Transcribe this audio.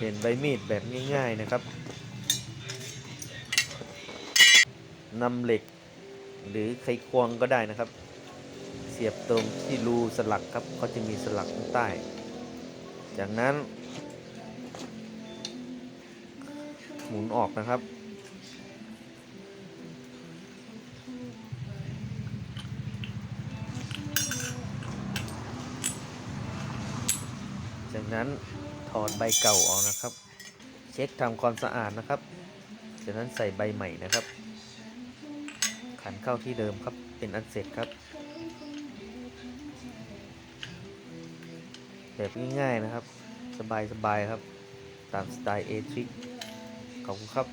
เปลี่ยนใบมีดแบบง่ายๆนะครับนำเหล็กหรือไขควงก็ได้นะครับ เสียบตรงที่รูสลักครับเขาจะมีสลักข้างใต้ จากนั้น หมุนออกนะครับ จากนั้นถอดใบเก่าออกนะครับ เช็คทำความสะอาดนะครับ จากนั้นใส่ใบใหม่นะครับ ขันเข้าที่เดิมครับเป็นอันเสร็จครับ แบบง่ายๆนะครับ สบายๆครับ ตามสไตล์เอทริกขอบคุณครับ